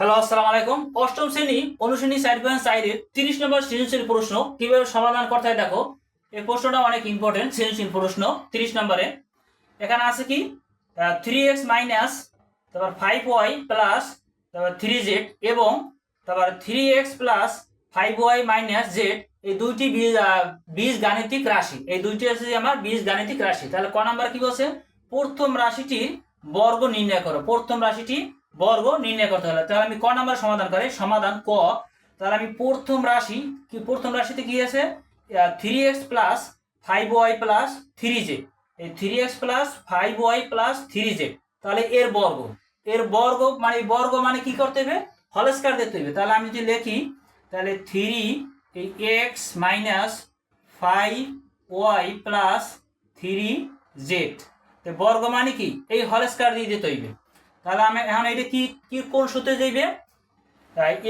Hello, আসসালামু আলাইকুম। অষ্টম শ্রেণি অনুশ্রেণী সাইড পয়েন্ট সাইডের তিরিশ নম্বর সৃজনশীল প্রশ্ন কীভাবে সমাধান করতে হয় দেখো। এই প্রশ্নটা অনেক ইম্পর্টেন্ট সৃজনশীল প্রশ্ন, তিরিশ নম্বরে। এখানে আছে কি? থ্রি এক্স মাইনাস তারপর ফাইভ ওয়াই প্লাস তারপর থ্রি জেড এবং তারপর three x plus five y minus z এই দুইটি বীজ বীজ গাণিতিক রাশি। এই দুইটি আছে যে আমার বীজ গাণিতিক রাশি। তাহলে ক নাম্বার কি বলছে? প্রথম রাশিটির বর্গ নির্ণয় করো। প্রথম রাশিটি বর্গ নির্ণয় করতে হলে। তাহলে আমি ক নাম্বার সমাধান করে? সমাধান ক। তাহলে আমি প্রথম রাশি, কি প্রথম রাশিতে কি আছে? Three x plus five y plus three z এই three x plus five y plus three z তাহলে এর বর্গ। এর বর্গ মানে বর্গ মানে কি করতে হবে? হলস্কার দিতে হবে। তাহলে আমি যদি লিখি, তাহলে থ্রি এই x minus five y plus three z বর্গ মানে কি? এই হলস্কার দিয়ে দিতে হইবে। তাহলে আমি এখন এটা কি কি কোন সূত্রে যাইবে?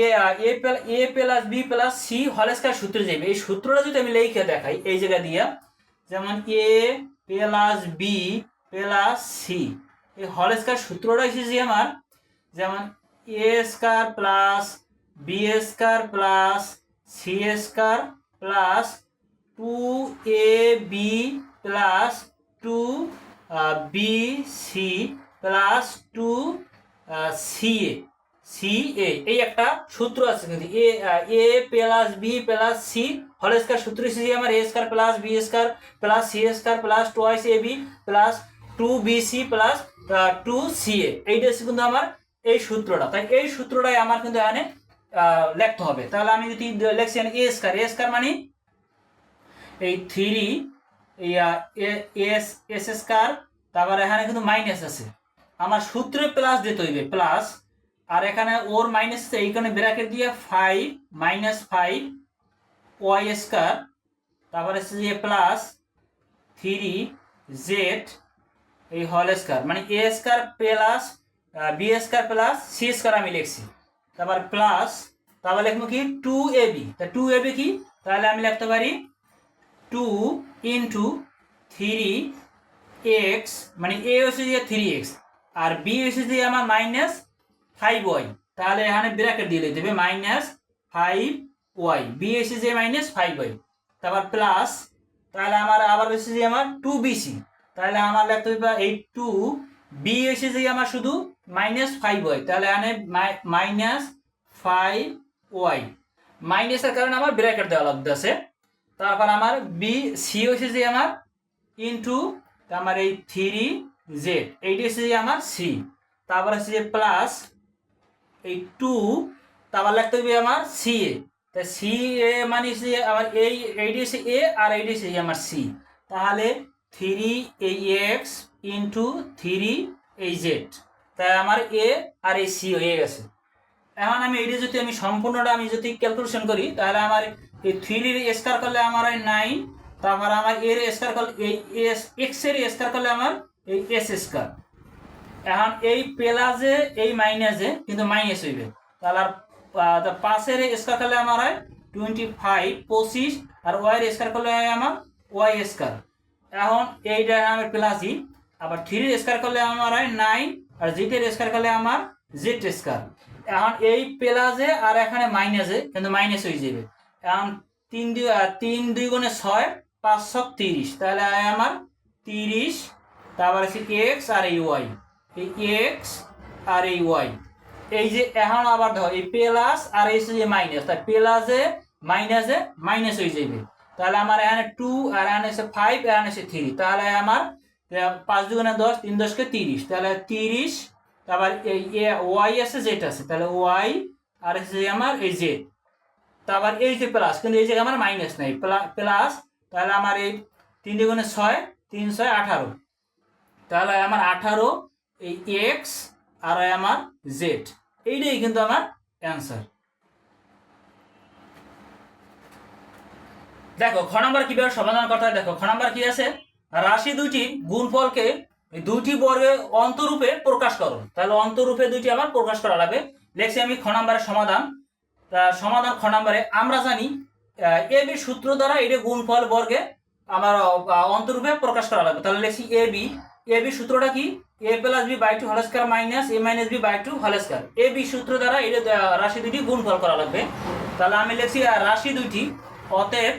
A a a plus b plus c whole square সূত্রে যাইবে। এই সূত্রটা যদি আমি লিখে দেখাই, এই জায়গা দিয়া, যেমন a plus b plus c, এই হলস্কার সূত্রটা এসেছে আমার, যেমন a square plus b square plus c square plus two a b plus two b c plus two c a C এ এই একটা সূত্র আছে কিন্তু a a plus b plus c whole square সূত্র এসেছে আমার a square plus b square plus c square plus twice a b plus two b c plus two c a এইটা কিন্তু আমার এই সূত্রটা। তাই এই সূত্রটাই আমার কিন্তু এখানে লিখতে হবে। তাহলে আমি যদি লিখছি এ স্কয়ার এ স্কয়ার মানে এই থ্রি এস এস স্কয়ার তারপর এখানে কিন্তু মাইনাস আছে। আমার সূত্রে প্লাস দিতে হইবে প্লাস আর এখানে ওর মাইনাস এইখানে ব্র্যাকেট দিয়ে five minus five y square তারপরে যে প্লাস থ্রি জেড এই হল স্কয়ার মানে a square plus b square plus c square আমি লিখছি। তারপর প্লাস তারপর লিখব কি? টু এ বি তা টু এ বি কি? তাহলে আমি লিখতে পারি টু ইন্টু থ্রি এক্স মানে এ হচ্ছে যে থ্রি এক্স আর বি হচ্ছে যে আমার মাইনাস ফাইভ ওয়াই তাহলে এখানে ব্র্যাকেট দিয়ে দিতে হবে মাইনাস ফাইভ ওয়াই বি এসে যে মাইনাস ফাইভ ওয়াই তারপর প্লাস তাহলে আমার আবার এসে যে আমার টু বিসি তাহলে আমার লিখতে হবে এই টু বি এসে যে আমার শুধু মাইনাস ফাইভ ওয়াই তাহলে এখানে মাইনাস ফাইভ ওয়াই মাইনাসের কারণে আমার ব্র্যাকেট দেওয়া লাগতেছে। তারপর আমার বি সি হচ্ছে যে আমার ইন্টু আমার এই থ্রি জেড এইটি হচ্ছে যে আমার সি তারপর হচ্ছে যে প্লাস এই টু তারপর লিখতে হবে আমার সি এ তা সি এ মানে হচ্ছে যে আমার এই এইটি হচ্ছে এ আর এইটি হচ্ছে আমার সি তাহলে থ্রি এই এক্স ইন্টু থ্রি এই জেড তাই আমার এ আর এই সি হয়ে গেছে। এখন আমি এইটা যদি আমি সম্পূর্ণটা আমি যদি ক্যালকুলেশন করি, তাহলে আমার এই থ্রির স্কোয়ার করলে আমার নাইন তারপর আমার এর স্কোয়ার করলে এই এস এক্সের স্কোয়ার করলে আমার এই এস স্কোয়ার এখন এই প্লাসে এই মাইনাসে কিন্তু মাইনাস হইবে। তাহলে আর পাশের স্কোয়ার করলে আমার হয় টোয়েন্টি ফাইভ পঁচিশ, আর ওয়াইয়ের স্কোয়ার করলে হয় আমার ওয়াই স্কোয়ার এখন এইটা আমার প্লাসই আবার থ্রির স্কোয়ার করলে আমার হয় নাইন আর জিটের স্কোয়ার করলে আমার জেড স্কোয়ার এখন এই প্লাসে আর এখানে মাইনাসে কিন্তু মাইনাস হয়ে যাবে। এখন তিন দুই তিন দুই গুণে ছয়, পাঁচশো তিরিশ। তাহলে আমার তিরিশ তারপরে আছে এক্স আর এই ওয়াই এই এক্স আর এই ওয়াই এই যে এখন আবার ধর এই প্লাস আর এই যে মাইনাস তাই প্লাসে মাইনাসে মাইনাস হয়ে যাবে তাহলে আমার এখানে টু আর এখানে এসে ফাইভ এখানে এসে থ্রি তাহলে আমার পাঁচ দুগুণে দশ, তিন দশকে তিরিশ। তাহলে তিরিশ, তারপর ওয়াই আছে জেড আছে। তাহলে ওয়াই আর এসে আমার এই জেড তারপর এই যে প্লাস কিন্তু এই জায়গায় আমার মাইনাস নাই। প্লাস তাহলে আমার এই তিন দুগুণে ছয়, তিন ছয় আঠারো। তাহলে আমার আঠারো, এই এক্স আর আমার জেড এইটাই কিন্তু আমার অ্যান্সার দেখো, খ নাম্বার কীভাবে সমাধান করতে হয়? দেখো, খ নাম্বার কি আছে? রাশি দুইটি গুণফলকে দুইটি বর্গের অন্তরূপে প্রকাশ করো। তাহলে অন্তরূপে দুইটি আমার প্রকাশ করা লাগবে। লেখছি আমি খ নাম্বারের সমাধান। সমাধান খ নাম্বারে আমরা জানি এ বি সূত্র দ্বারা এটা গুণফল বর্গে আমার অন্তরূপে প্রকাশ করা লাগবে। তাহলে লেখছি এ বি এ বি সূত্রটা কি? A plus b by two whole square minus a minus b by two whole square a b সূত্র দ্বারা আহ, রাশি দুটি গুণফল করা লাগবে। তাহলে আমি লিখছি রাশি দুইটি অতএব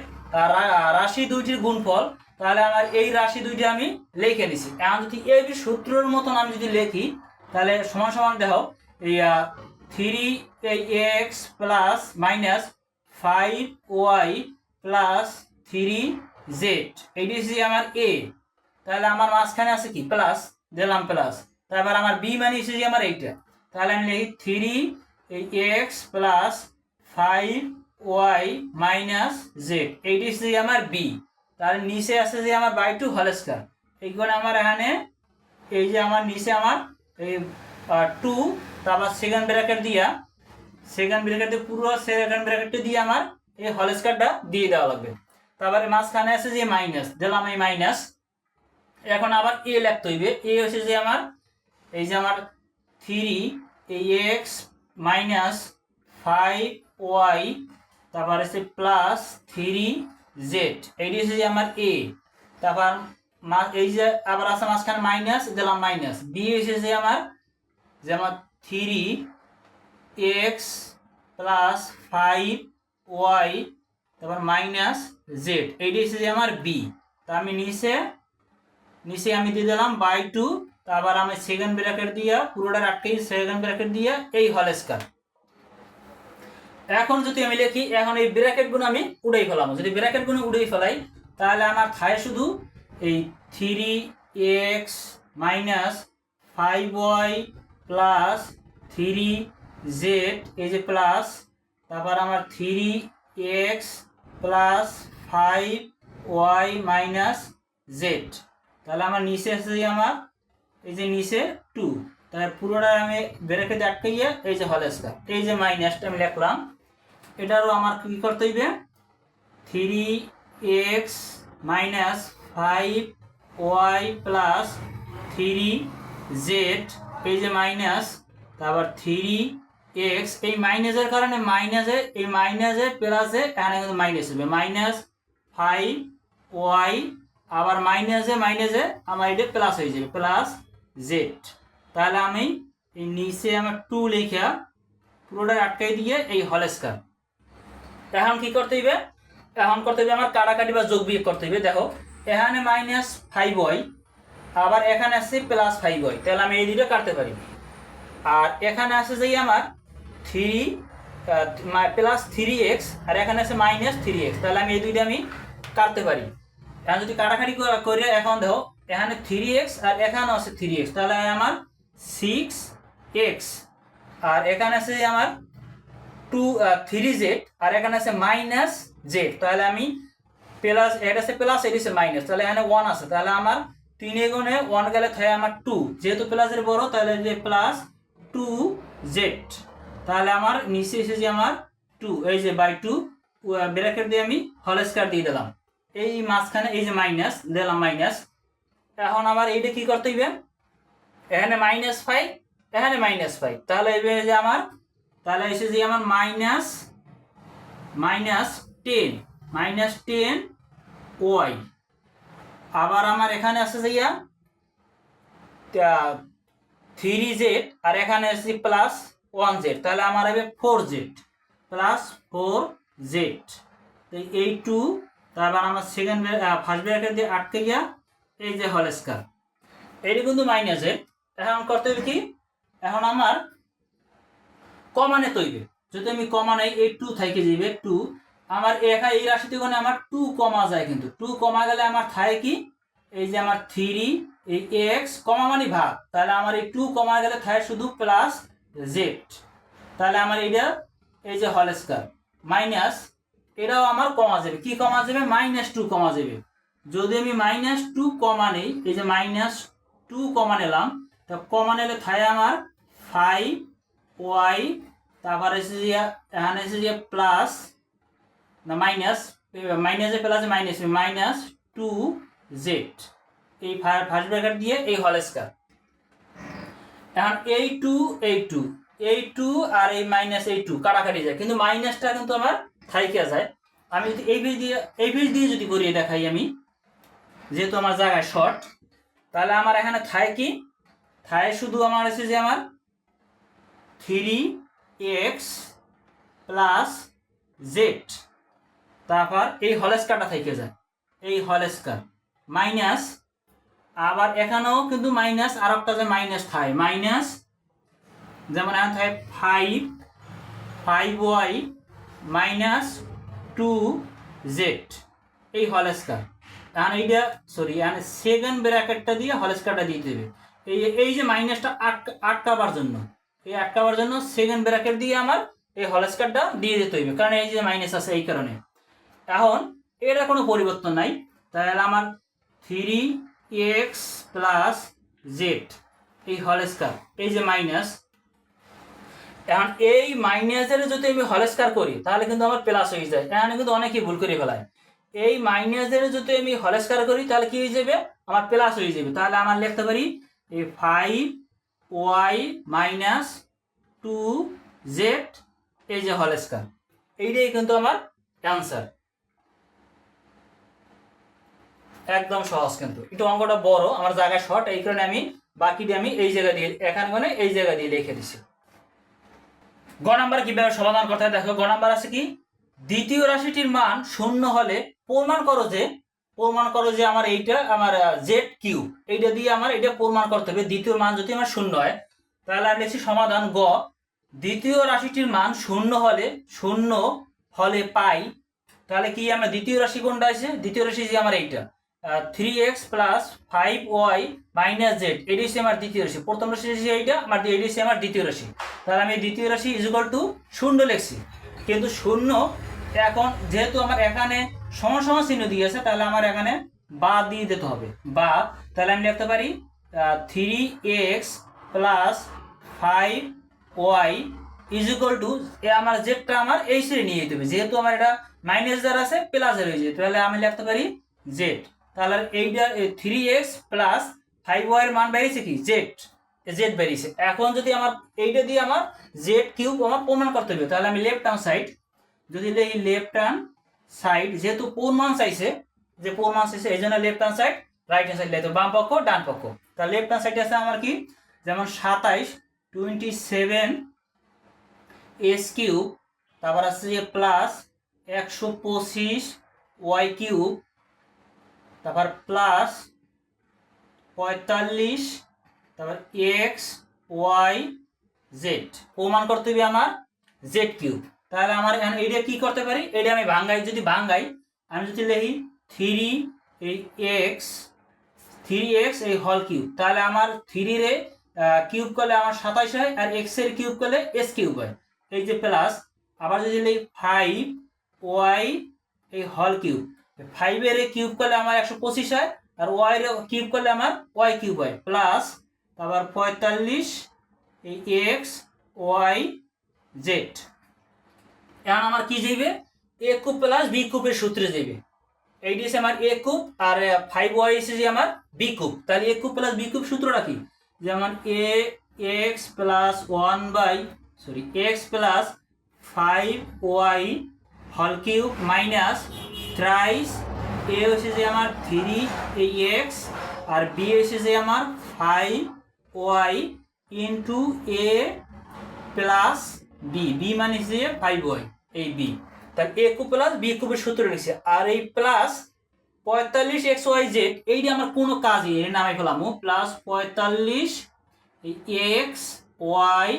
রাশি দুইটির গুণফল তাহলে আমার এই রাশি দুইটি আমি লিখে নিছি। এখন যদি এ বি সূত্রের মতন আমি যদি লিখি তাহলে সমান সমান দেখো এই three x plus minus five y plus three z এইটি হচ্ছে আমার এ তাহলে আমার মাঝখানে আছে কি? প্লাস দিলাম প্লাস তারপর আমার বি মানে এসে যে আমার এইটা। তাহলে আমি লিখি থ্রি এই x plus five y minus z এইটি হচ্ছে যে আমার বি তাহলে নিচে আছে যে আমার বাই টু হল স্কয়ার এইখানে আমার এখানে এই যে আমার নিচে আমার এই টু তারপর সেকেন্ড ব্র্যাকেট দিয়া সেকেন্ড ব্র্যাকেট দিয়ে পুরো সেকেন্ড ব্র্যাকেটটা দিয়ে আমার এই হল স্কয়ারটা দিয়ে দেওয়া লাগবে। তারপরে মাঝখানে আছে যে মাইনাস দিলাম এই মাইনাস এখন আবার এ লিখতে হইবে। এ হচ্ছে যে আমার, এই যে আমার থ্রি এই এক্স মাইনাস ফাইভ ওয়াই তারপর হচ্ছে প্লাস থ্রি জেড এইটি হচ্ছে যে আমার এ তারপর এই যে আবার আছে মাঝখানে মাইনাস দিলাম মাইনাস বি হচ্ছে যে আমার যে আমার three x plus five y তারপর মাইনাস জেড এইটি হচ্ছে যে আমার বি তা আমি নিচে নিচে আমি দিয়ে দিলাম বাই টু তারপর আমি সেকেন্ড ব্র্যাকেট দিয়া পুরোটার আটকেই সেকেন্ড ব্র্যাকেট দিয়া, এই হল স্কার এখন যদি আমি লিখি, এখন এই ব্র্যাকেটগুলো আমি উড়েই ফেলাম। যদি ব্র্যাকেটগুলো উড়েই ফেলাই, তাহলে আমার থায় শুধু এই three x minus five y plus three z এই যে প্লাস তারপর আমার three x plus five y minus z তাহলে আমার নিচে যে আমার, এই যে নিচে টু তাহলে পুরোটা আমি ব্রেকে আটকে গিয়ে এই যে হল স্কয়ার এই যে মাইনাসটা আমি লিখলাম, এটারও আমার কি করতে হইবে? Three x minus five y plus three z এই যে মাইনাস তারপর থ্রি এক্স এই মাইনাসের কারণে মাইনাসে এই মাইনাসে প্লাসে এখানে কিন্তু মাইনাস হবে মাইনাস ফাইভ ওয়াই আবার মাইনাসে মাইনাসে আমার এটা প্লাস হয়ে যাবে প্লাস জেড তাহলে আমি এই নিচে আমার টু লেখা, পুরোটা আটকাই দিয়ে এই হল স্কার এখন কি করতে হইবে? এখন করতে হইবে আমার কাটাকাটি বা যোগ বিয়োগ করতে হইবে, দেখো। এখানে মাইনাস ফাইভ ওয়াই আবার এখানে আসছে প্লাস ফাইভ ওয়াই তাহলে আমি এই দুটো কাটতে পারি। আর এখানে আছে যে আমার থ্রি প্লাস থ্রি এক্স আর এখানে আছে মাইনাস থ্রি এক্স তাহলে আমি এই দুইটা আমি কাটতে পারি। এখন যদি কাটাকাটি করা- এখন দেখো, এখানে থ্রি এক্স আর এখানেও আছে থ্রি এক্স তাহলে আমার সিক্স এক্স আর এখানে আছে আমার টু থ্রি জেড আর এখানে আছে মাইনাস জেড তাহলে আমি প্লাস এটা আছে প্লাস এটা আছে মাইনাস তাহলে এখানে ওয়ান আছে, তাহলে আমার তিনে গুণে ওয়ান গেলে থাকে আমার টু যেহেতু প্লাসের বড়, তাহলে যে প্লাস টু জেড তাহলে আমার নিচে এসেছে আমার টু এই যে বাই টু ব্র্যাকেট দিয়ে আমি হল স্কয়ার দিয়ে দিলাম। এই মাঝখানে, এই যে মাইনাস দিলাম মাইনাস এখন আমার এইটা কি করতে হইবে? এখানে মাইনাস ফাইভ এখানে মাইনাস ফাইভ তাহলে এবার যে আমার, তাহলে এসে যে আমার minus minus ten minus ten y আবার আমার এখানে আছে যে ইয়া থ্রি জেড আর এখানে আছে প্লাস ওয়ান জেড তাহলে আমার হবে four z plus four z এই টু তারপর আমার সেকেন্ড ফার্স্ট ব্র্যাকেট দিয়ে আটকে গিয়া এই যে হল স্কার এইটি কিন্তু মাইনাসের এখন করতে হবে কি? এখন আমার কমানে তৈবে যদি আমি কমানে এই টু থেকে যাবে টু আমার একা এই রাশিতে কোনে আমার টু কমা যায় কিন্তু। টু কমা গেলে আমার থাকে কি? এই যে আমার থ্রি এই এক্স কমা মানে ভাগ। তাহলে আমার এই টু কমা গেলে থাকে শুধু প্লাস জেড তাহলে আমার এইটা এই যে হল স্কয়ার মাইনাস এটাও আমার কমা যাবে। কি কমা যাবে? মাইনাস টু কমা যাবে। যদি আমি মাইনাস টু কমা নেই, এই যে মাইনাস টু কমা নিলাম, তা কমা নিলে থাকে আমার ফাইভ ওয়াই তারপর এসে যে, এখানে এসে যে প্লাস না মাইনাস মাইনাসে প্লাসে মাইনাস মাইনাস টু জেড এই ফার্স্ট ব্র্যাকেট দিয়ে এই হল স্কয়ার এখন এই টু এই টু এই টু আর এই মাইনাস এই টু কাটাকাটি যায়। কিন্তু মাইনাসটা কিন্তু আমার থাইকে যায়। আমি যদি এই পেজ দিয়ে এই পেজ দিয়ে যদি করিয়ে দেখাই আমি, যেহেতু আমার জায়গায় শর্ট তাহলে আমার এখানে থায় কি? থায় শুধু আমার আছে যে আমার থ্রি এক্স প্লাস জেড তারপর এই হলেস্কারটা থেকে যায়। এই হলেস্কার মাইনাস আবার এখানেও কিন্তু মাইনাস আর একটা যে মাইনাস থাকে মাইনাস যেমন এখন থাকে five five y minus two z. এই হলেস্কার। এখন এইটা সরি এখন সেকেন্ড ব্র্যাকেটটা দিয়ে হলেস্কারটা দিয়ে দেবে। এই এই যে মাইনাসটা আটকা আটকাবার জন্য, এই আটকাবার জন্য সেকেন্ড ব্র্যাকেট দিয়ে আমার এই হলেস্কারটা দিয়ে দিতে হইবে। কারণ এই যে মাইনাস আছে এই কারণে। এখন এটা কোনো পরিবর্তন নাই। তাহলে আমার থ্রি এক্স প্লাস জেড এই হলেস্কার, এই যে মাইনাস এখন এই মাইনাসের যদি আমি হলেস্কার করি, তাহলে কিন্তু আমার প্লাস হয়ে যায়। এখানে কিন্তু অনেকেই ভুল করে ফেলায় এই মাইনাসের যদি আমি হলেস্কার করি, তাহলে কি হয়ে যাবে? আমার প্লাস হয়ে যাবে। তাহলে আমার লিখতে পারি এই five y minus two z এই যে হলস্কার। এইটাই কিন্তু আমার অ্যান্সার একদম সহজ কিন্তু। একটু অঙ্কটা বড়, আমার জায়গা শর্ট এই কারণে আমি বাকিটি আমি এই জায়গা দিয়ে, এখানে মানে এই জায়গা দিয়ে লিখে দিছি। গ নাম্বার কীভাবে সমাধান করতে হয়? দেখো, গ নাম্বার আছে কি? দ্বিতীয় রাশিটির মান শূন্য হলে প্রমাণ করো যে, প্রমাণ করো যে আমার এইটা, আমার জেড কিউ এইটা দিয়ে আমার এটা প্রমাণ করতে হবে। দ্বিতীয় মান যদি আমার শূন্য হয়, তাহলে আমি লিখছি সমাধান গ। দ্বিতীয় রাশিটির মান শূন্য হলে শূন্য হলে পাই, তাহলে কি আমরা দ্বিতীয় রাশি কোনটা আছে? দ্বিতীয় রাশি যে আমার এইটা three x plus five y minus z এটি হচ্ছে আমার দ্বিতীয় রাশি। প্রথম রাশি এইটা, আমার এটি হচ্ছে আমার দ্বিতীয় রাশি। তাহলে আমি দ্বিতীয় রাশি ইজুকাল টু শূন্য লিখছি। কিন্তু শূন্য এখন যেহেতু আমার এখানে সমান চিহ্ন দিয়ে আছে, তাহলে আমার এখানে বা দিয়ে দিতে হবে। বা তাহলে আমি লিখতে পারি three x plus five y is two আমার জেডটা আমার এই সিরে নিয়ে যেতে হবে। যেহেতু আমার এটা মাইনাস যার আছে প্লাস হয়ে যায় তাহলে আমি লিখতে পারি জেড তাহলে এইটা three x plus five y এর মান বেরিয়েছে কি? জেড জেড বেরিয়েছে। এখন যদি আমার এইটা দিয়ে আমার জেড কিউব আমার প্রমাণ করতে হবে, তাহলে আমি লেফট হ্যান্ড সাইড যদি এই লেফট হ্যান্ড সাইড যেহেতু প্রমাণ চাইছে যে প্রমাণ চাইছে এই জন্য left hand side right hand side বাম পক্ষ, ডান পক্ষ। তাহলে লেফট হ্যান্ড সাইডে আছে আমার কি? যেমন সাতাইশ টোয়েন্টি সেভেন এস কিউব তারপর আছে যে প্লাস একশো পঁচিশ ওয়াই কিউব তারপর প্লাস পঁয়তাল্লিশ তারপর এক্স ওয়াই জেড প্রমাণ করতে হবে আমার জেড কিউব তাহলে আমার এইটা কি করতে পারি? এটা আমি ভাঙ্গাই, যদি ভাঙ্গাই, আমি যদি লিখি থ্রি এই এক্স থ্রি এক্স এই হল কিউব তাহলে আমার থ্রি রে কিউব করলে আমার সাতাইশ হয়, আর এক্সের কিউব করলে এস কিউব হয়। এই যে প্লাস আবার যদি লিখি ফাইভ ওয়াই এই হল কিউব ফাইভের কিউব করলে আমার একশো পঁচিশ হয়, আর ওয়াই কিউব করলে আমার ওয়াই কিউব হয়। প্লাস তারপর পঁয়তাল্লিশ, এই এক্স, ওয়াই, জেড। এখন আমার কি যাইবে? এ কুপ প্লাস বি কুপের সূত্রে যাবে এইটি হচ্ছে আমার এ কুপ আর ফাইভ ওয়াই এসে যে আমার বি কুপ তাহলে a cube plus b cube সূত্রটা কি? যেমন a x plus one by sorry x plus five y whole cube minus thrice a হচ্ছে যে আমার থ্রি এই এক্স আর বি হচ্ছে যে আমার five y into a plus b. B মানে হচ্ছে ফাইভ ওয়াই, এই বি। তাহলে এ কু প্লাস বি কুবের সূত্র লিখছে আর এই প্লাস পঁয়তাল্লিশ এক্স ওয়াই জেড এইটি আমার কোনো কাজই এর নামে ফেলাম। প্লাস পঁয়তাল্লিশ এক্স ওয়াই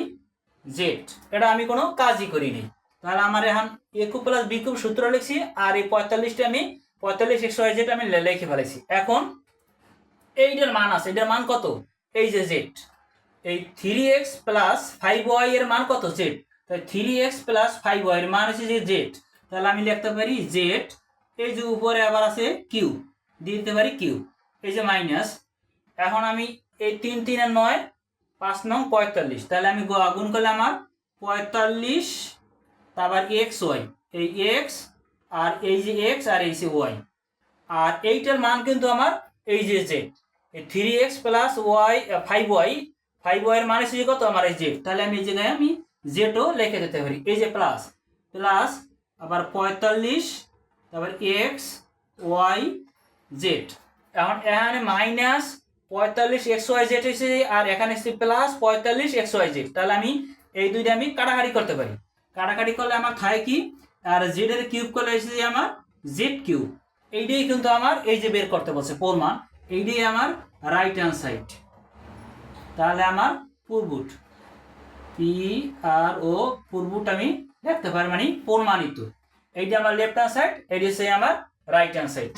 জেড, এটা আমি কোনো কাজই করিনি। তাহলে আমার এখন এ কু প্লাস বি কুব সূত্র লিখছি, আর এই পঁয়তাল্লিশটা আমি, পঁয়তাল্লিশ এক্স ওয়াই জেড আমি লিখে ফেলেছি এখন এইটার মান আছে, এটার মান কত? এই যে জেড এই three x plus five y এর মান কত জেড তাই three x plus five y এর মান হচ্ছে যে জেড তাহলে আমি লিখতে পারি জেড এই যে উপরে আবার আছে কিউ দিয়ে দিতে পারি কিউ এই যে মাইনাস এখন আমি এই তিন তিন আর নয়, পাঁচ নং পঁয়তাল্লিশ। তাহলে আমি গুণ করলে আমার পঁয়তাল্লিশ, তারপর এক্স ওয়াই এই এক্স আর এই যে এক্স আর এই যে ওয়াই আর এইটার মান কিন্তু আমার এই যে z three x plus y five y five y এর মান এসেছে কত আমার এই জেড তাহলে আমি এই জায়গায় আমি জেডও লিখে দিতে পারি। এই যে প্লাস প্লাস আবার পঁয়তাল্লিশ, তারপর এক্স ওয়াই জেড এখন এখানে মাইনাস পঁয়তাল্লিশ এক্স ওয়াই জেড এসে আর এখানে এসে প্লাস পঁয়তাল্লিশ এক্স ওয়াই জেড তাহলে আমি এই দুইটা আমি কাটাকাটি করতে পারি। কাটাকাটি করলে আমার থাকে কি? আর জেড এর কিউব করলে এসে আমার জেড কিউব এইটাই কিন্তু আমার এই যে বের করতে বলছে প্রমাণ। এইটাই আমার রাইট হ্যান্ড সাইড তাহলে আমার পূর্বুট পি আর ও পূর্বুট আমি দেখতে পারি মানে প্রমাণিত। এইটা আমার লেফট হ্যান্ড সাইড এইটা হচ্ছে আমার রাইট হ্যান্ড সাইড